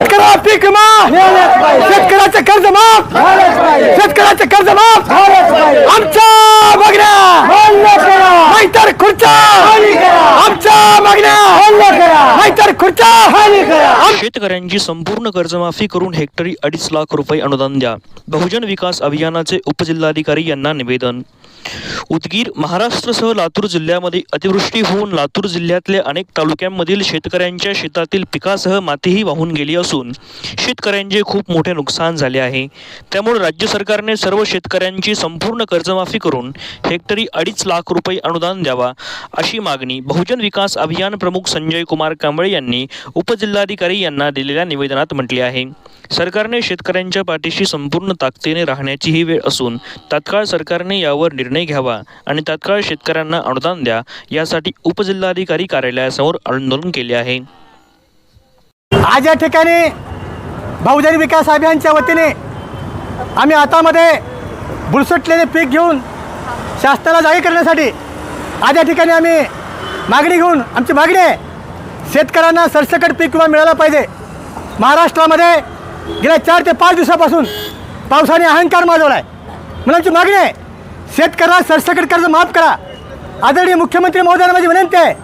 शेतकऱ्याला पीक माफ! शेतकऱ्याचं कर्ज माफ! शेतकऱ्याचं कर्ज माफ! आमच्या मागण्या नाहीतर खुर्च्या! आमच्या मागण्या नाहीतर खुर्च्या! शेतकऱ्यांची संपूर्ण कर्जमाफी करून हेक्टरी अडीच लाख रुपये अनुदान द्या. बहुजन विकास अभियानाचे उपजिल्हाधिकारी यांना निवेदन. उदगीर महाराष्ट्रसह लातूर जिल्ह्यामध्ये अतिवृष्टी होऊन लातूर जिल्ह्यातल्या अनेक तालुक्यांमधील शेतकऱ्यांच्या शेतातील पिकासह मातीही वाहून गेली असून शेतकऱ्यांचे खूप मोठे नुकसान झाले आहे. त्यामुळे राज्य सरकारने सर्व शेतकऱ्यांची संपूर्ण कर्जमाफी करून हेक्टरी अडीच लाख रुपये अनुदान द्यावा अशी मागणी बहुजन विकास अभियान प्रमुख संजय कुमार कांबळे यांनी उपजिल्हाधिकारी यांना दिलेल्या निवेदनात म्हटले आहे. सरकारने शेतकऱ्यांच्या पाठीशी संपूर्ण ताकदीने राहण्याची ही वेळ असून तात्काळ सरकारने यावर निर्णय घ्यावा आणि तत्काळ शेतकऱ्यांना अनुदान द्या यासाठी उपजिल्हाधिकारी कार्यालयासमोर आंदोलन केले आहे. आज या ठिकाणी बहुजन विकास अभियानच्या वतीने आम्ही हातामध्ये बुलसटलेले पीक घेऊन शासनाला जाहीर करण्यासाठी आज या ठिकाणी आम्ही मागणी घेऊन आमची मागणी आहे शेतकऱ्यांना सरसकट पीक विमा मिळाला पाहिजे. महाराष्ट्रामध्ये गेल्या चार ते पाच दिवसापासून पावसाने अहंकार माजवला आहे म्हणून आमची मागणी आहे शेतकऱ्याला सरसकट कर्ज माफ करा. आदरणीय मुख्यमंत्री महोदयांना माझी विनंती आहे.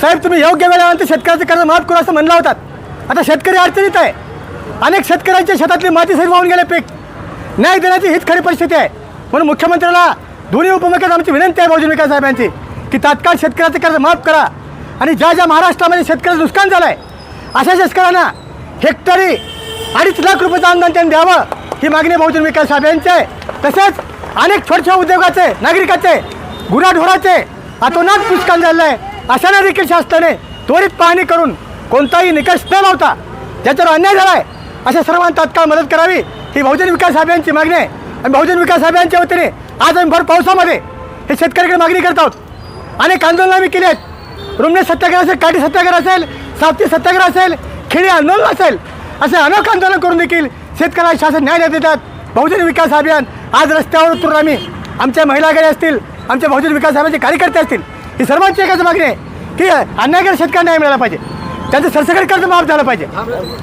साहेब तुम्ही योग्य वेळेनंतर शेतकऱ्याचं कर्ज माफ करू असं म्हणलं होतात. आता शेतकरी अडचणीत आहे. अनेक शेतकऱ्यांच्या शेतातली माती सरी वाहून गेले पीक. न्याय देण्याची हीच खरी परिस्थिती आहे. म्हणून मुख्यमंत्र्याला दोन्ही उपमुख्यात आमची विनंती आहे बहुजन विकास साहेबांची की तात्काळ शेतकऱ्याचं कर्ज माफ करा. आणि ज्या ज्या महाराष्ट्रामध्ये शेतकऱ्याचं नुकसान झालं आहे अशा शेतकऱ्यांना हेक्टरी अडीच लाख रुपयाचं अनुदान त्यांनी द्यावं ही मागणी बहुजन विकास अभियानची आहे. तसेच अनेक छोट्या उद्योगाचे नागरिकाचे गुराढोराचे अतोनात नुकसान झालेलं आहे अशांना देखील शासनाने त्वरित पाहणी करून कोणताही निकष न लावता ज्याच्यावर अन्याय झाला आहे अशा सर्वांना तात्काळ मदत करावी. ही बहुजन विकास अभियानची मागणी आहे. आणि बहुजन विकास अभियानच्या वतीने आज आम्ही भर पावसामध्ये हे शेतकऱ्याकडे मागणी करत आहोत. अनेक आंदोलनं आम्ही केली आहेत. रुमणे सत्याग्रह असेल काठी सत्याग्रह असेल सावती सत्याग्रह असेल खेडी आंदोलन असेल असे अनेक आंदोलन करून देखील शेतकऱ्याला शासन न्याय देतात बहुजन विकास अभियान आज रस्त्यावर उतरून आम्ही आमच्या महिला आघाडी असतील आमच्या बहुजन विकास अभियानचे कार्यकर्ते असतील ही सर्वांची एकच मागणी आहे की अन्यायकडे शेतकऱ्यांना न्याय मिळाला पाहिजे. त्यांचं सरसकट कर्ज माफ झालं पाहिजे.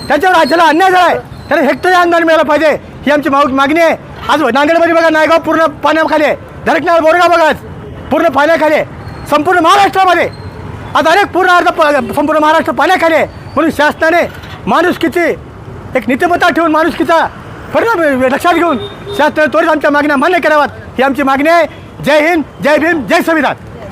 त्याच्यावर राज्याला अन्याय झाला आहे त्याला हेक्टरी अनुदान मिळालं पाहिजे ही आमची मागणी आहे. आज नांदेडमध्ये बघा नायगाव पूर्ण पाण्याखाली आहे. धरकनाळ बोरगाव बघा आज पूर्ण पाण्याखाली आहे. संपूर्ण महाराष्ट्रामध्ये. आज अनेक पूर्ण अर्ध संपूर्ण महाराष्ट्र पाण्याखाली आहे. म्हणून शासनाने माणुसकीची एक नीतिमत्ता ठेवून माणुसकीचा परिणाम लक्षात घेऊन. शास्त्र त्वरित आमच्या मागण्या मान्य कराव्यात. ही आमची मागणी आहे. जय हिंद जय भीम जय संविधान.